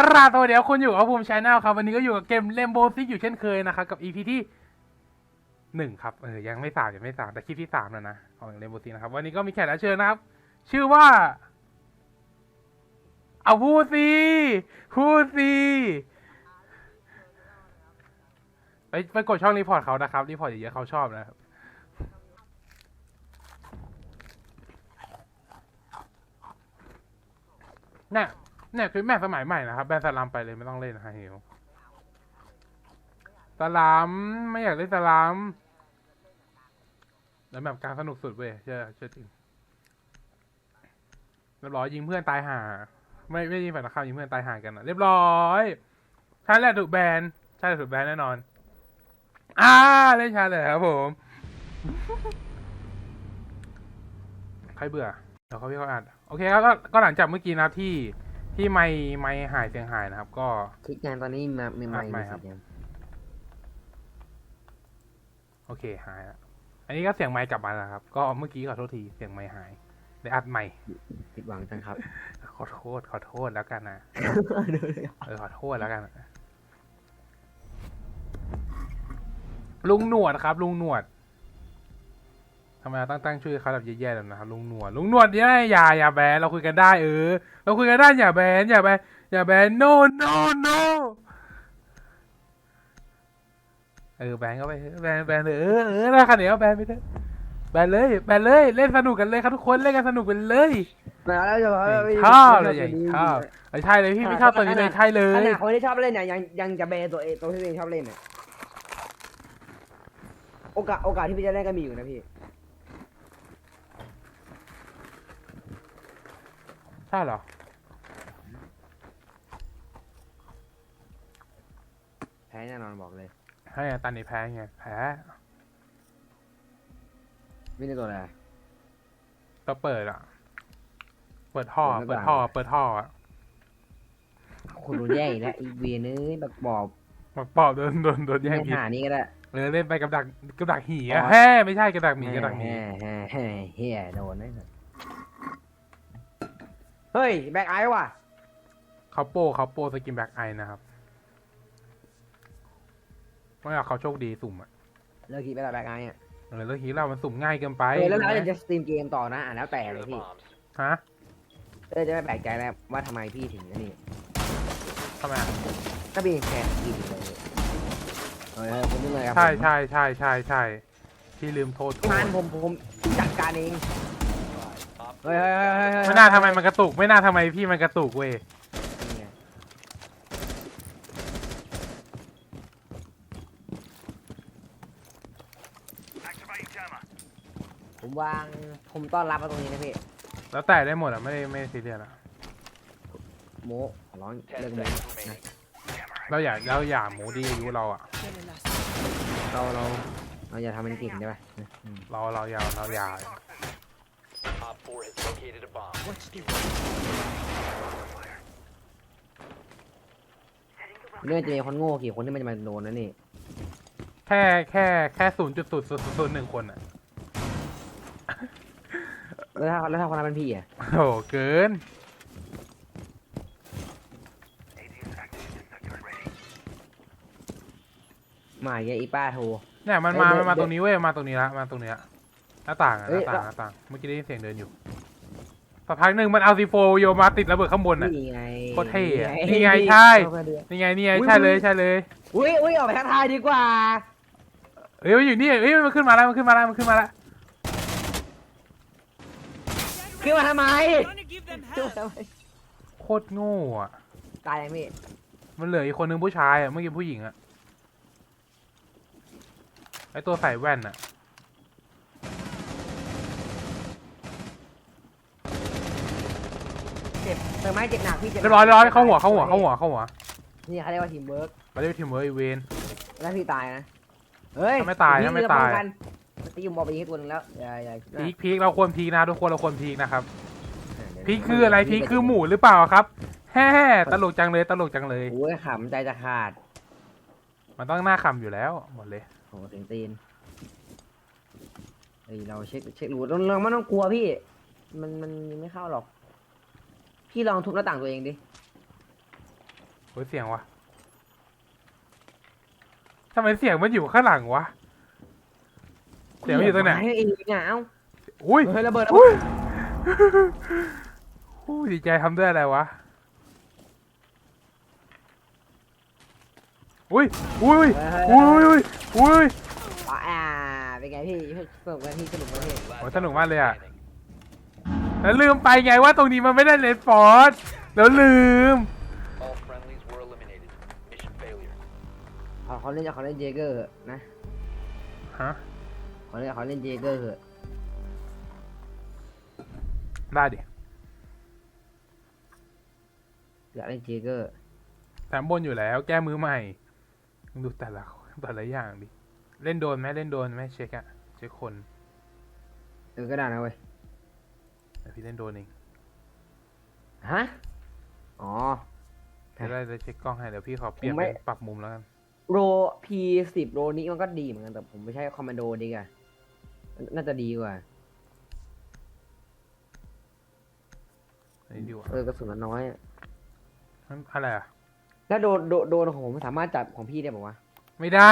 กราบสวัสดีครับคุณอยู่กับภูมิชาแนลครับ วันนี้ก็อยู่กับเกมเลมโบซิกอยู่เช่นเคยนะครับ กับ EP ที่หนึ่งครับ เออ ยังไม่สามยังไม่สามแต่คลิปที่สามแล้วนะ ของเลมโบซิกนะครับ วันนี้ก็มีแขกรับเชิญนะครับ ชื่อว่า เอาพูดสิพูดสิไปไปกดช่องรีพอร์ตเขานะครับ รีพอร์ตเยอะๆเขาชอบนะครับ เนี่ย เนี่ยคือแม่สมัยใหม่นะครับแบนสลัมไปเลยไม่ต้องเล่นนะฮะฮิวสลัมไม่อยากเล่นสลัมแล้วแบบการสนุกสุดเว้ยเชื่อเชื่อจริงเรียบร้อยยิงเพื่อนตายห่า ไม่ไม่ยิงฝ่ายตรงข้ามยิงเพื่อนตายห่ากันอะเรียบร้อยใช่แหละถูกแบนใช่ถูกแบนแน่นอน อ่าเล่นชาเลยครับผม ใครเบื่อเดี๋ยวเขาพี่เขาอ่านโอเคครับก็หลังจากเมื่อกี้นะที่ ที่ไม่ไม่หายเสียงหายนะครับ ก็คลิกงานตอนนี้มาไม่ไม่ไม่ไม่ครับสียงโอเคหายแล้วอันนี้ก็เสียงไมค์กลับมาแล้วครับ ก็เมื่อกี้ขอโทษทีเสียงไมค์หายได้อัดใหม่ผิดหวังจังครับ ขอโทษ ขอโทษแล้วกันนะเออขอโทษแล้วกันนะลุงหนวดครับ ลุงหนวด ทำไมเราตั้งตั้งชื่อเขาแบบแย่ๆแบบนะครับลุงหนวดลุงหนวดเนี่ยอย่าอย่าแบนเราคุยกันได้เออ เราคุยกันได้อย่าแบนอย่าแบนอย่าแบน no no no เออแบนก็ไปเถอะแบนแบนเลยเออเออแล้วคันเดียวแบนไปเถอะแบนเลยแบนเลยเล่นสนุกกันเลยครับทุกคนเล่นกันสนุกกันเลยมาแล้วจะบอกว่าไม่ชอบเลยไม่ใหญ่ตัวนี้ชอบเออใช่เลยพี่ไม่ชอบตัวนี้เลยใช่เลขยนาดคนที่ชอบเล่นเนี่ยยังยังจะเบนตัวเองตัวที่ตัวเองชอบเล่นเนี่ยโอกาสโอกาสที่พี่จะเล่นก็มีอยู่นะพี่ ใช่เหรอ แพ้แน่นอนบอกเลย ให้ตันนี่แพ้ไง แพ้ ไม่ได้ตัวอะไร ก็เปิดอะ เปิดท่อ เปิเปิดดไม่ท่อได้เปิดท่ออะคนโดนแย่งอีกแล้วอีเวียนเอ้ยแบบบอกมาปอบโดนโดนโดนแย่งไม่ผิดหานี่ก็ได้ เออเล่นไปกับดักกับดักหีอ๋อะอ แฮ่ไม่ใช่กับดักหมีกับดักหมี แฮ่แฮ่แฮ่เฮียโดนนะ เฮ้ย แบ็คไอซ์ว่ะเขาโป้เขาโป้สกินแบ็กไอนะครับไม่เอาเขาโชคดีสุ่มอะเลิกคิดไปแล้วแบ็คไอซ์อะเออแล้วทีเรามันสุ่มง่ายเกินไปเออแล้วเราถูกไหมจะสตรีมเกมต่อนะอะแล้วแต่เลยพี่ฮะเออจะไม่แปลกใจแล้วว่าทำไมพี่ถึงอันนี่ทำไมอะก็พี่แค่กินเลยเออผมนี่เลยครับใช่ผมใช่ใช่ใช่ใช่ที่ลืมโทษโทงานษผมผมจัดการเอง เฮ้ยเฮ้ยเฮ้ยเฮ้ยเฮ้ยไม่น่าทำไมมันกระตุก ไม่น่าทำไมพี่มันกระตุกเว้ยนี่ไงผมวางผมต้อนรับมาตรงนี้นะพี่แล้วแต่ได้หมดอะไม่ได้ไม่ได้ซีเรียสอะโมขอร้องเรื่องโมนะเราอย่าเราอย่าหมูดีอายุเราอะ เราเราเราอย่าทำมันเก่งได้ปะอืม เราเราอย่าเราอย่า Op 4 has located a bomb. เรื่องจะมีคนโง่กี่คนที่มันจะมาโดนนะนี่ แค่แค่แค่ศูนย์จุดศูนย์ศูนย์หนึ่งคนอะ แล้วถ้าแล้วถ้าคนนั้นเป็นพี่อะ โอ้โหเกิน มาอีกแล้วอีป้าโทร เนี่ยมันเอ้ยมาเดี๋มัยวนมาตรงนี้เว้ยมาตรงนี้ละมาตรงนี้ละ หน้าต่างอะหเอ้ยน้าต่างแล้วหน้าต่างเมื่อกี้ได้ยินเสียงเดินอยู่สักพักหนึ่งมันเอาซีโฟโยนมาติดระเบิดข้างบนอะ นี่ไงโคตรเท่อะนี่ไงใช่นี่ไงนี่ไงใช่เลยใช่เลยอุ้ยอุ้ยออกไปทักทายดีกว่า เฮ้ยมันอยู่นี่เฮ้ยมันขึ้นมาแล้วมันขึ้นมาแล้วมันขึ้นมาแล้วขึ้นมาทำไม Gonna give them ขึ้น hell. มาทำไมโคตรโง่อะตายยังพี่มันเหลืออีกคนนึงผู้ชายอะเมื่อกี้ผู้หญิงอะไอตัวใส่แว่นอะ เจ็บเติมไม้เจ็บหนักพี่เจ็บหนัเรียบร้อยเรียบร้อยเข้าหัวเข้าหัวเข้าหัวเข้าหัวนี่เขาเรียกว่าทีมเวิร์กมาเรียกทีมเวอร์ไอเวน แล้วพี่ตายนะเฮ้ยถ้าไม่ตายพี่ถ้าไม่จะตายป้องกันตีผมบอกไปยิงตัวหนึงแล้วอย่าอย่าคิดว่าพีคพีคเราควรพีคนะทุกคนเราควรพีคนะครับเดี๋ยวพีคคืออะไรพีคคือหมูหรือเปล่าครับแฮ่ตลกจังเลยตลกจังเลย โอ้ยขำใจจะขาดมันต้องหน้าคำอยู่แล้วหมดเลย โหเสียงตีนเฮ้ยเราเช็คเช็ครูเราเราไม่ต้องกลัวพี่ มันมันมันไม่เข้าหรอก พี่ลองทุบหน้าต่างตัวเองดิ โอ้ยเสียงวะทำไมเสียงมันอยู่ข้างหลังวะ เสียงมันอยู่ตรงไหนให้เองอะเอ้าอุ้ยเฮ้ยระเบิดอุ้ยอุ้ยดีใจทำด้วยอะไรวะ อุ้ยอุ้ยอุ้ยอุ้ยอุ้ยอ่าเป็นไงพี่สนุกไหมพี่สนุกไหมพี่โอ้ยสนุกมากเลยอะ แล้วลืมไปไงว่าตรงนี้มันไม่ได้เลนฟอร์สแล้วลืม All friendlies were eliminated. Mission failure. เขาเขาเล่นเขาเล่นเจเกอร์เหอะนะฮะเขาเล่นเขาเล่นเจเกอร์เหอะได้ดิอยากเล่นเจเกอร์แถมบนอยู่แล้ว แก้มือใหม่มึงดูแต่ละแต่ละอย่างดิ เล่นโดนไหมเล่นโดนไหมเช็คอะเช็คคน เออก็ได้นะเว้ย เดี๋ยวพี่เล่นโดนเองฮะ อ๋อเดี๋ยวได้จะเช็คกล้องให้เดี๋ยวพี่ขอเปลี่ยนผมไม่ เป็นปรับมุมแล้วกันโรพีสิบโรนี้มันก็ดีเหมือนกันแต่ผมไม่ใช่คอมมานโดดีกว่าน่าจะดีกว่า อันนี้ดีกว่าเออกระสุนมันน้อยอะมันอะไรอะแล้วโดนโดนโดนของผมสามารถจับของพี่ได้บอกว่าไม่ได้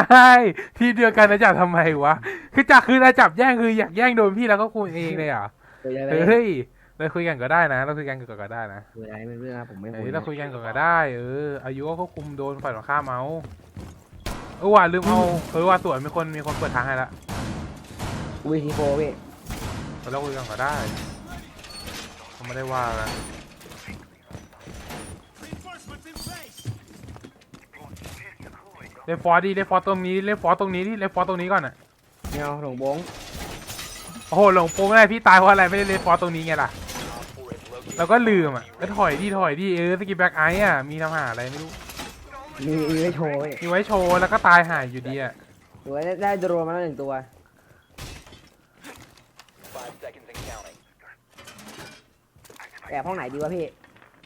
ที่เดียวกันนะจับทำไมวะ คือจับคือจะจับแย่งคืออยากแย่งโดนพี่แล้วก็คุยเองเลยเหรอะ เอออะไรเฮ้ยเราคุยกันก็ได้นะเราคุยกันก่อนก็ได้นะคืออะไรไม่รู้นะผมไม่เฮ้คุยยเราคุยกันก่อนก็ได้เอออายุก็ควบคุมโดนฝ่ายตรงข้ามเอาเออว่าลืมเอาเออว่าสวนมีคนมีคนเปิดทางให้ละวีทีโฟพี่เราคุยกันก็ได้เขาไม่ได้ว่ากันเลฟฟอร์ดีเลฟฟอร์ตรงนี้เลฟฟอร์ตรงนี้ดิเลฟฟอร์ตรงนี้ก่อนอะแนวหลงบง โอ้โหหลงโป้งได้พี่ตายเพราะอะไรไม่ได้เลฟฟอร์ตรงนี้ไงล่ะ Op 4 has located แล้วก็ลืมอะก็ถอยดิถอยดิเออสกิปแบ็กไออะมีทำหาอะไรไม่รู้มีมีไม่โชว์พี่มีไว้โชว์แล้วก็ตายหายอยู่ดีอะถือว่าได้ได้โดรนมาแล้วหนึ่งตัว5 seconds and counting. แอบห้องไหนดีวะพี่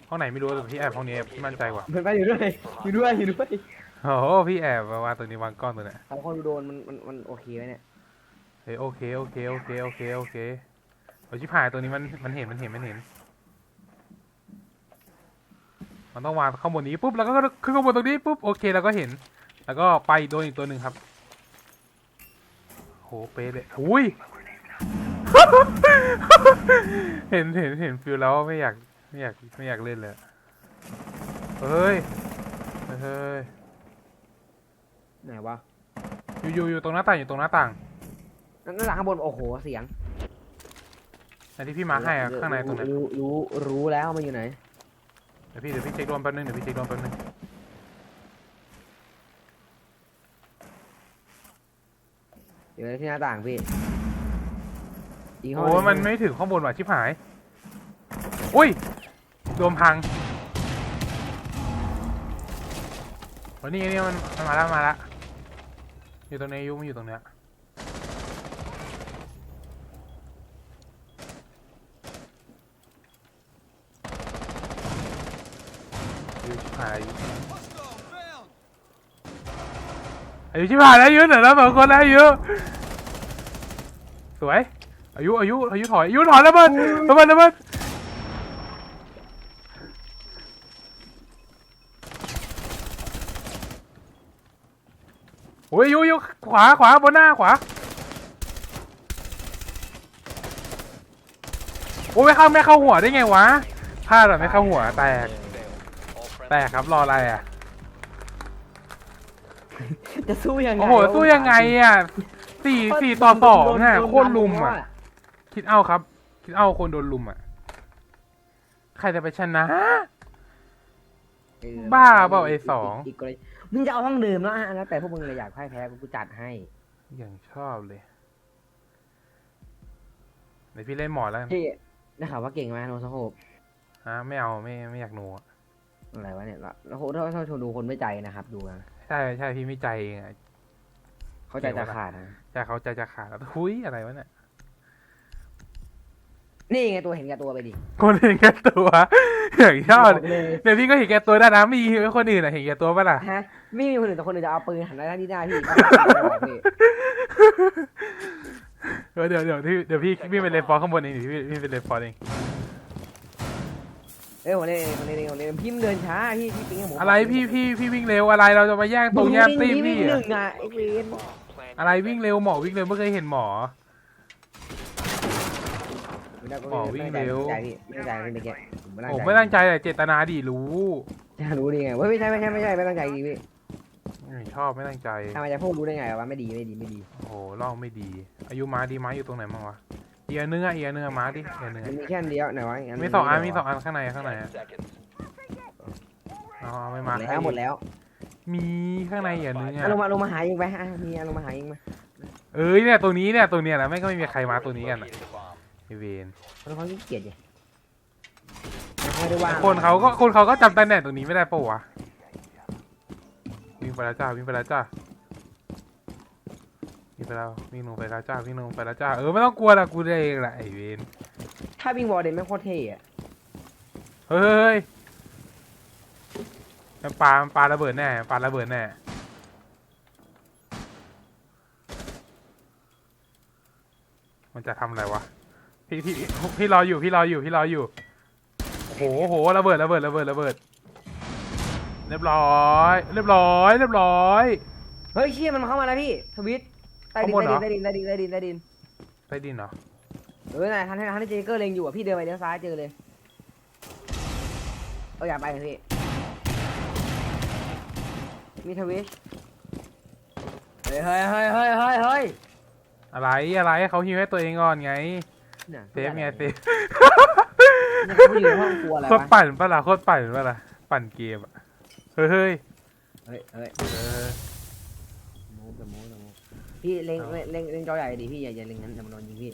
ห้องไหนไม่รู้แต่พี่แอบห้องนี้พี่มั่นใจกว่าเพื่อนไปอยู่ด้วยอยู่ด้วยอยู่ด้วยโอ้โหพี่แอบมาวางตัวนี้วางก้อนตัวเนี้ยเขาคนดูโดนมันมันมันโอเคไหมเนี่ย เฮ้ยโอเคโอเคโอเคโอเคโอเคเอาชิบหายตัวนี้มันมันเห็นมันเห็นมันเห็น มันต้องวางข้างบนนี้ปุ๊บแล้วก็ขึ้นข้างบนตรงนี้ปุ๊บโอเคแล้วก็เห็น แล้วก็ไปโดนอีกตัวหนึ่งครับโหเป๊ะเลยอุ้ยเห็นเห็นเห็นฟิลแล้วไม่อยากไม่อยากไม่อยากเล่นเลยอะเฮ้ยเฮ้ยไหนวะอยู่อยู่อยู่ตรงหน้าต่างอยู่ตรงหน้าต่าง นั่นหลังข้างบนโอ้โหเสียงอันที่พี่มาร์คให้อะข้างในตรงนั้นรู้รู้รู้แล้วมันอยู่ไหนเดี๋ยวพี่เดี๋ยวพี่เช็คโดนแป๊บนึงเดี๋ยวพี่เช็คโดนแป๊บนึงอยู่ในที่หน้าต่างพี่อีกห้งโอ้ยมันไม่ถึงข้างบนว่ะชิบหาย อุ้ยโดนพังโอ้ยนี่นี่มันมันมาแล้วมาแล้วอยู่ตรงนี้อายุมันอยู่ตรงเนี้ยอายุชิบ หายอายุอายุชิบหายแล้วอายุเหลือแล้วสองคนแล้วอายุสวยอายุอายุอายุถอยอายุถอยแล้วเบิดระเบิดระเบิดโอ้ยอายุอายุขวาขวาบนหน้าขวาโอ้ยไม่เข้าไม่เข้าหัวได้ไงวะพลาดแบบไม่เข้าหัวแตก แตก friendlies ครับรออะไรอะ จะสู้ยังไงโอ้โหสู้ยังไงอะสี่สี่ต่อสองอะโคตรลุมอะ คิดเอาครับ คิดเอาคนโดนลุมอะ ใครจะไปชนะ เออบ้าเปล่าไอ้สอง กกรณีมึงจะเอาห้องเดิมแล้วอะแล้วแต่พวกมึงเลยอยากพ่ายแพ้กูจัดให้ อย่างชอบเลยเดี๋ยวพี่เล่นหมอแล้วกันพี่ได้ข่าวว่าเก่งไหมโนสโคปฮะไม่เอาไม่ไม่อยากหนูอะ อะไรวะเนี่ยแล้วโอ้โหถ้าถ้าชมดูคนไม่ใจนะครับ ดูนะใช่ใช่พี่ไม่ใจเองอะเขาใจจะขาดนะใจเขาใจจะขาดแล้วทุยอะไรวะเนี่ยนี่ไงตัวเห็นแก่ตัวไปดิคนเห็นแก่ตัวอย่างชอบบอกเลยเดี๋ยวพี่ก็เห็นแก่ตัวได้นะมีคนอื่นอะเห็นแก่ตัวปะล่ะฮะไม่มีคนอื่นแต่คนอื่นจะเอาปืนหันหน้าที่หน้าพี่ก็ไม่ได้พี่เออเดี๋ยวเดี๋ยวพี่เดี๋ยวพี่พี่เป็นเลนฟอร์ข้างบนเองเดี๋ยวพี่พี่เป็นเลนฟอร์เอง เอ้ยผมเล่นเองผมเล่นเองผมเล่นเองพี่มันเดินช้าพี่พี่ปิงให้ผมอะไรพี่พี่พี่วิ่งเร็วอะไรเราจะมาแย่งตรงแย่งตีมวิ่พี่งหอะนึ่งอะไอ้เวน Bomb planted. อะไรวิ่งเร็วหมอวิ่งเร็วไม่เคยเห็นหมอหมอวิ่งเร็ว ไม่ตั้งใจพี่ไม่ตั้งใจไม่ตั้งใจผมไม่ตั้งใจแต่เจตนาดีรู้จะรู้ได้ไงเว้ยไม่ใช่ไม่ใช่ไม่ใช่ไม่ตั้งใจจริงพี่ไม่ชอบไม่ตั้งใจทำไมจะพูดรู้ได้ไงวะไม่ดีไม่ดีไม่ดีโอ้โหล่องไม่ดี อายุม้าดีม้าอยู่ตรงไหนบ้างวะ เอียเนื้อเอียเนื้อม้าดิเอียเนื้อมันมีแค่อันเดียวไหนวะมีสองอันมีสองอันข้างในข้างใน Ten อะ seconds. เอาเอาไม่หมมาดแล้วหมดแล้วมีข้างในเอียเนื้ออะลงมาลงมาหายิงไปอะมีอะลงมาหายิงมาเอ้ยเนี่ยตัวนี้เนี่ยตัวเนี้ยนะไม่ก็ไม่มีใครมาตัวนี้กันอะ Located the bomb. ไอเวนคนเขาขี้เกียจไงไม่ได้ว่าคนเขาก็คนเขาก็จำตำแหน่งตรงนี้ไม่ได้ปะวะวิ่งไปแล้วจ้าวิ่งไปแล้วจ้า วิ่งไปแล้ววิ่งลงไปแล้วจ้าวิ่งลงไปแล้วจ้าเออไม่ต้องกลัวละกูได้เองแหละไอเวนถ้าวิ่งบอลเดนไม่งโคตรเท่อะเฮ้ยมันปลามันปลาระเบิดแน่ปลาระเบิดแน่มันจะทำอะไรวะพี่พี่พี่พี่รออยู่พี่รออยู่พี่รออยู่โอ้โหโอ้โหระเบิดระเบิดระเบิดระเบิด เรียบร้อย เรียบร้อย เรียบร้อย เฮ้ยเชี่ยมันเข้ามาแล้วพี่ทวิต ใต้ดินข้างบนเหรอ ใต้ดินใต้ดินใต้ดินใต้ดินใต้ดินเหรอ เออไหนทันทันทันที่เจเกอร์เลงอยู่อะพี่เดินไปเลี้ยวซ้ายเจอเลยเอาอยากไปเลยพี่มีทวิตเฮ้ยเฮ้ยเฮ้ยเฮ้ยเฮ้ยเฮ้ยอะไรอะไรเขาฮิวให้ตัวเองก่อนไงน่ะเซฟไงเซฟเนี่ยเขาอยู่ในห้องครัวอะไรโคตรวะปั่นปะล่ะโคตรปั่นปะล่ะปั่นเกมอะเฮ้ยเฮ้ยเฮ้ยเฮ้ยเออมูฟแต่มูฟแต่มูฟ พี่เล็งเล็งเล็งเล็งจอใหญ่ดิพี่อย่าอย่าเล็งนั้นแต่มันโดนยิงพี่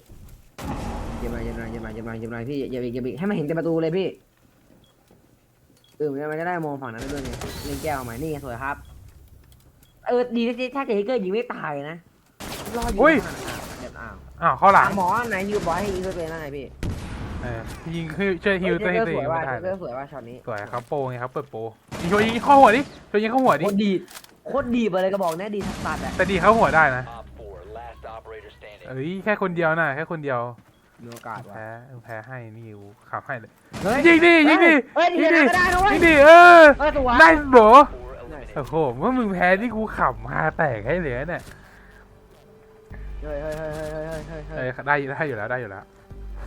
เย็บมาเย็บมาเย็บมาเย็บมาเย็บมาพี่อย่าอย่าอย่าให้มันเห็นเต็มประตูเลยพี่เออมันจะได้มองฝั่งนั้นได้ด้วยไงเล็งแก้วมานี่ไงสวยครับ เออดีที่ถ้าเจเกอร์ยิงไม่ตายนะรออยู่อุ้ยเดี๋ยวอ้าวอ้าวเข้าหลังหมอไหนยูบอยให้ยิงตัวเองนั่นไงพี่เออยิงคือช่วยฮิวตัวเจให้เกอตัวร์เอสงวยว่าไม่ได้เจเกอร์สวยว่าช็อตนี้สวยครับโปรไงครับเปิดโปรยิงช่วยยิงเข้าหัวดิช่วยยิงเข้าหัวดิโคตรดีโคตรดีไปเลยกระบอกเนี้ยดีทักษะอะแต่ดีเข้าหัวได้นะ Op 4, last operator standing. เอ้ยแค่คนเดียวนะแค่คนเดียวมีโอกาสว่ะแพ้แพ้ให้นี่กูขับให้เลยเฮ้ยยิงดิยิงดิเฮ้ยยิยิงงดิก็ได้ด้วยยิงดิเออเออสวยได้โบ4 eliminated. โอ้โหเมื่อมึงแพ้ที่กูขับมาแตกให้เหลือเนี่ยเฮ้ยเฮ้ยเฮ้ยเฮ้ยเฮ้ยเฮ้ยเฮ้ยเอ้ยได้ได้อยู่แล้วได้อยู่แล้ว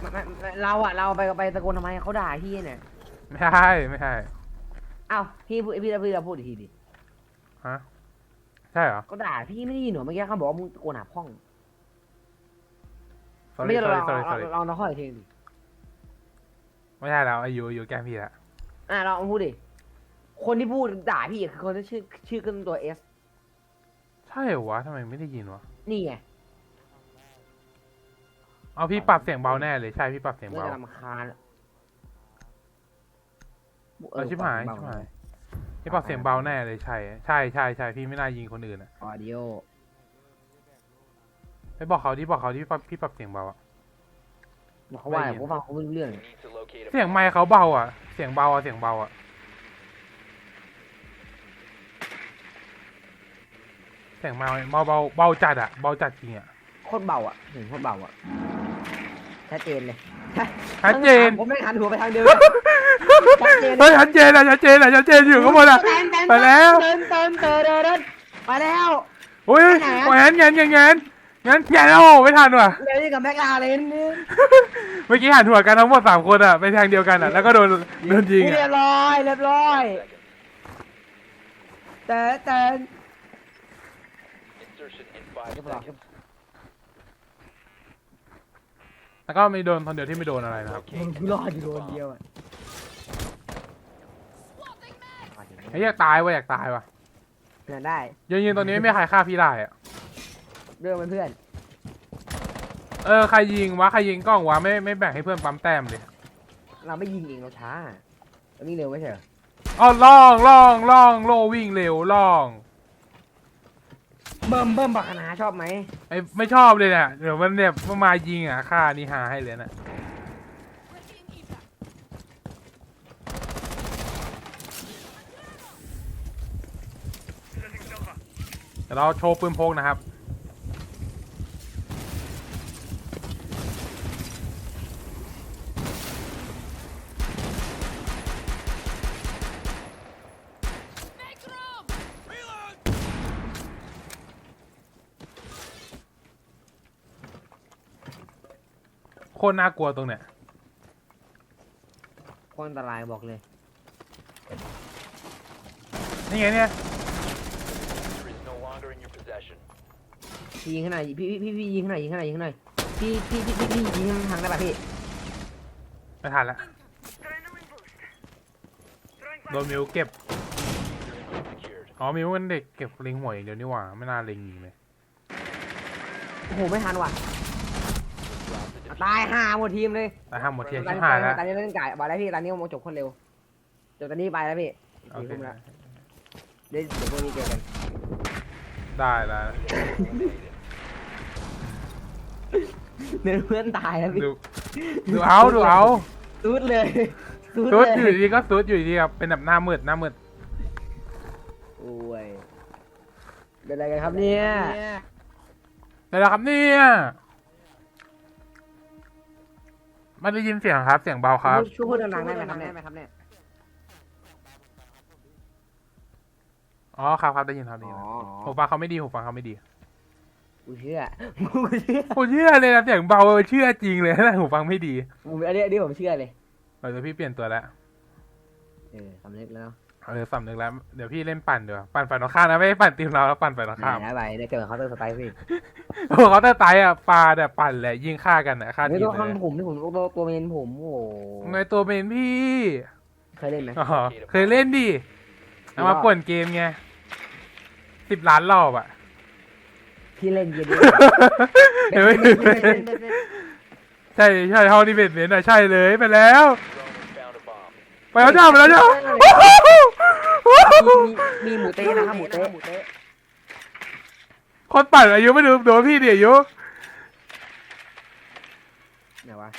ไม่ไม่ไม่เราอะเราไปไปตะโกนทำไมเขาด่าพี่เนี่ยไม่ใช่ไม่ใช่อ้าวพี่พูดพี่พี่เราพูดอีกทีดิฮะใช่เหรอก็ด่าพี่ไม่ได้ยินเหรอเมื่อกี้เขาบอกว่ามึงตะโกนหาพ่อง sorry ไม่ใช่เรา sorry เรา sorry sorry เราเราข้ออีกทีดิไม่ใช่แล้วอายุอายุแกล้งพี่ละอะเราพูดดิคนที่พูดด่าพี่อะคือคนที่ชื่อชื่อขึ้นตัวเอสใช่เหรอวะทำไมไม่ได้ยินวะนี่ไงเอาพี่ปรับเสียงเบาแน่เลยใช่พี่ปรับเสียงเมื่อเบาจะรำคาญเออชิบหายชิบหายพี่ปรับเสียงเบาแน่เลยใช่ใช่ใช่ใช่พี่ไม่น่ายิงคนอื่นอะออดิโอ ไปบอกเขาที่บอกเขาที่ปรับพี่ปรับเสียงเบาอะบอกเขาว่าผมฟังเขาไม่รู้เรื่อง You need to locate a เสียงไมค์เขาเบาอะ เสียงเบาอะเสียงเบาอะเสียงเบาเบาเบาเบาจัดอะเบาจัดจริงอะโคตรเบาอะถึงโคตรเบาอะชัดเจนเลยชัดเจนผมไม่หันหัวไปทางเดิมชัดเจนเฮ้ยชัดเจนอะชัดเจนอะชัดเจนอยู่ข้างบนอะไปแล้วเดินเดินเดินเดินเดินไปแล้วอุ้ยไปไหนอะงั้นงั้นงั้น งั้นงั้นแกโอ้ไม่ทันว่ะเดี๋ยวนี่กับแม็กลาเลนนี่เมื่อกี้หันหัวกันทั้งหมดสามคนอะไปทางเดียวกันอะแล้วก็โดนโดนยิงเรียอะบร้อยเรียบร้อย seconds. แต่แต่ Insertion in 5เรียบร้อย seconds. แล้วก็ไม่โดนคนเดียวที่ไม่โดนอะไรนะครับมึงกูรอดอยู่โดนเดียวอะไอ้อยากตายว่ะอยากตายว่ะเนี่ยได้ ยืนยืนตรงนี้ไม่มีใครฆ่าพี่ได้อะ เรื่องเพื่อนเออใครยิงวะใครยิงกล้องวะไม่ไม่แบ่งให้เพื่อนปั๊มแต้มเลยเราไม่ยิงเองเราช้าเราวิ่งเร็วไม่ใช่เหรออ๋อล่องล่องล่องโลวิ่งเร็วล่องเบิ่มเบิ่มบักขนาชอบไหมไอ้ไม่ชอบเลยเนี่ยเดี๋ยวมันเนี่ยมันมายิงอะฆ่านี่หาให้เลยน่ะเดี๋ยวเราโชว์ปืนพกนะครับ คตรน่ากลัวตรงเนี้ยโคตรอันตรายบอกเลย นี่ไงเนี่ย Diffuser is no longer in your possession. พี่ยิงข้างในพี่พี่พี่พี่ยิงข้างในยิงข้างในยิงข้างในพี่พี่พี่พี่พี่ยิงทางได้ป่ะพี่ไม่ทันละโดนมิวเก็บ Diffuser has been secured. อ๋อมิวมันเด็กเก็บเล็งหวยอย่างเดียวนี่หว่าไม่น่าเล็งยิงเลยโอ้โหไม่ทันว่ะ Drop the diffuser. ตายห่าหมดทีมเลยแต่ห้ามหมดเทียนตอนชิบนี้หายแล้วตอนนี้เล่นไก่บอลแล้วพี่ตอนนี้ผมจบคนเร็วจบตอนนี้ไปแล้วพี่โอสี่เคทุ่มแล้วเดี๋ยวเดี๋ยวพรุ่งนี้เจอกันได้แล้วเนื้อเพื่อนตายแล้วพี่ดูดูเอาดูเอาซูดเลยซูซุดเลอยู่ดีก็ซุดอยู่ดีครับเป็นแบบหน้ามืดหน้ามืดโอ้ยเป็นอะไรกันครับเนี่ยได้แล้วครับเนี่ย ไม่ได้ยินเสียงครับ เสียงเบาครับ ช่วยพูดดังๆได้ไหมครับเนี่ยอ๋อครับครับได้ยินครับได้อ๋ยิอนหูฟังเขาไม่ดีหูฟังเขาไม่ดีกูเชื่อกูเชื่อผมเชื่อเลยนะเสียงเบาเออเชื่อจริงเลยแต่หูฟังไม่ดีผมอันนี้อันนี้ผมเชื่อเลยเออเดี๋ยวพี่เปลี่ยนตัวแล้วเออสำนึกแล้วเนาะ เออสำนึกแล้ว เดี๋ยวพี่เล่นปั่นเดี๋ยวาปั่นฝ่ายตรงข้ามนะไม่ได้ปั่นทีมเราแล้วปั่นฝ่ายตรงไหนข้ามนะไปได้เกิดเขาน์เตอร์สไตล์พี่โอ้เขาแต่ตายอะปลาแต่ปั่นแหละยิงฆ่ากันอะฆ่าไม่ทีมตัวเลข้างยผมที่ผมตัวตัวเมนผมโอ้โหไงตัวเป็นพี่เคยเล่นไหมอ๋อเคยเล่นดิเอามาป่วนเกมไงสิบล้านรอบอะ พี่เล่นเยอะดิเห็นไหมใช่ใช่ห้องที่เป็นเมนอะใช่เลยไปแล้ว Drone has found a bomb. ไปแล้วจ้าไปแล้วจ้า มีมีหมูเต้นะครับหมูเต้หมูเต้คนปั่นอายุไม่ดูโดนพี่ดิอายุไหนวะ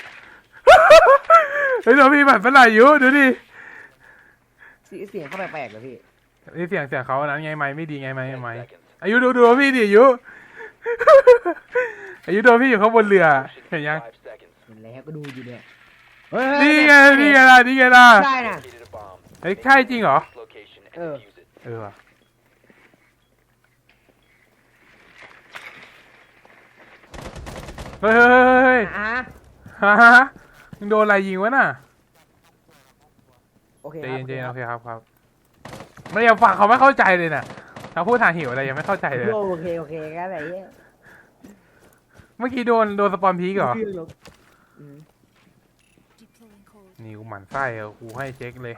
เฮ้ยโดนพี่ปั่นเป็นไรอายุดูดิเสียเสียงเข้าแปลกๆเลยพี่นี่เสียงเสียงเขาอันนั้นไงไม่ไม่ดีไงไม่ Ten ไม่ seconds. อายุดูดูพี่ดิอายุอายุโดนพี่อยู่ข้างบนเรือเห็นยัง Five seconds. เห็นแล้วก็ดูอยู่เนี่ยนี่ไงนี่ไงล่ะนี่ไงล่ะใช่น่ะ Located a bomb. เฮ้ยใช่จริงเหรอ This location and Uh. defuse it. เออว่ะเฮ้ยเฮ้ยเฮ้ยเฮ้ยอะฮะฮะมึงโดนอะไรยิงวะน่ะโอเคใจครับเย็นใจเย็นโอเคครับครับไม่ยังฟังเขาไม่เข้าใจเลยน่ะเขาพูดทางหิวอะไรยังไม่เข้าใจเลย โอเคโอเคก็อะไรเงี้ยเมื่อกี้โดนโดนสปอนพีกเหรอ อืม Deploying code. นี่กูหมั่นไส้อะกูให้เช็คเลย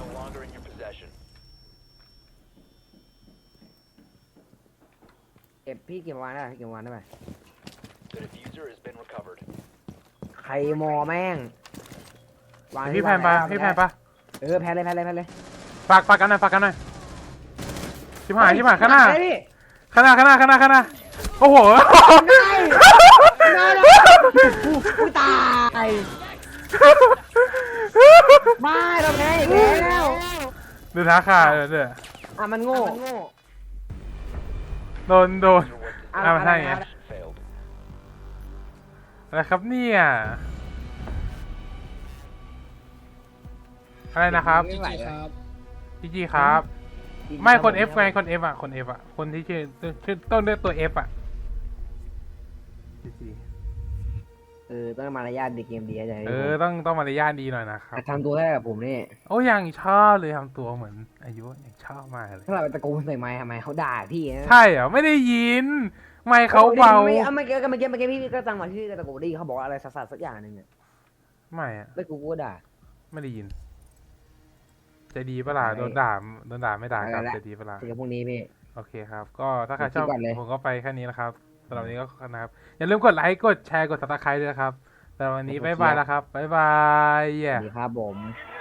No longer in your possession. เก็บพี่เก็บวางได้เก็บวางได้ไหม The diffuser has been recovered. ใครมอแม่งวางพี่แพนปะพี่แพนปะเออแพนเลยแพนเลยแพนเลยฝากฝากกันหน่อยฝากกันหน่อยชิบหายชิบหายข้างหน้าได้พี่ข้างหน้าข้างหน้าข้างหน้าข้างหน้าโอ้โหกูตายไม่ทำไงอีกแล้วดูท้าขาเด้อเด้ออะมันโง่ โดนโดน Your work อะมันใช่ไง mission failed. อะไรครับเนี่ยอะไรนะครับไม่ไหวแล้วจีจีครับ ไม่คน F ไงคน F อะคน F อะคนที่ชื่อชื่อต้นด้วยตัว F อะจีจีเออต้องมารยาทดีเกมดีอาจารย์เออต้องต้องมารยาทดีหน่อยนะครับทำตัวได้กับผมนี่โอ้ยังชอบเลยทำตัวเหมือน อายุยังชอบมากเลยถ้าเราไปตะโกนใส่ไม้ทำไมเขาด่าพี่นะใช่เหรอไม่ได้ยิน ไม่เขาเบาไม่เอาไม่เกี่ยวกับเมื่อกี้เมื่อกี้พี่ก็จังหวะที่ตะโกนได้ยินเขาบอกว่าอะไรสัสๆสักอย่างหนึ่งอะไม่อะแล้วกูก็ด่า ไม่ได้ยินใจะดีปะล่ะไม่โดนด่าโดนด่าไม่ด่าครับเอาละใจะดีปะล่ะเจอกันพรุ่งนี้พี่โอเคครับ ก็ถ้าใครชอบคิดก่อนเลยผมก็ไปแค่นี้นะครับสำหรับวันนี้ก็นะครับ อย่าลืมกดไลค์ กดแชร์ กดซับสไครต์ด้วยนะครับสำหรับวันนี้กดบ๊ายบายแชร์แล้วครับบ๊ายบาย สวัสดีครับผม Op